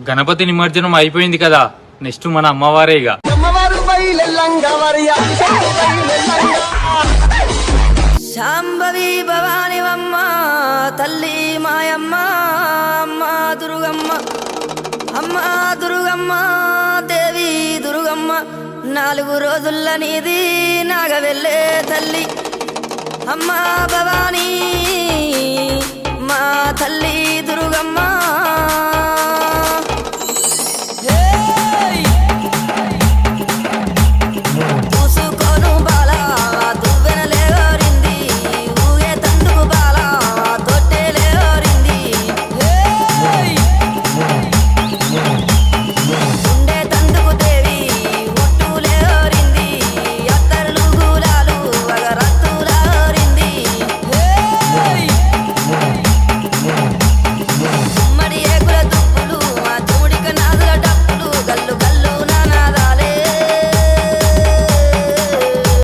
గణపతి నిమజ్జనం అయిపోయింది కదా. నెక్స్ట్ మన అమ్మవారే ఇక. శాంభవి భవానివమ్మ తల్లి మాయమ్మ అమ్మ దుర్గమ్మ అమ్మ దుర్గమ్మ దేవి దుర్గమ్మ. నాలుగు రోజుల నీది నాగవెళ్ళే తల్లి. అమ్మ భవానీ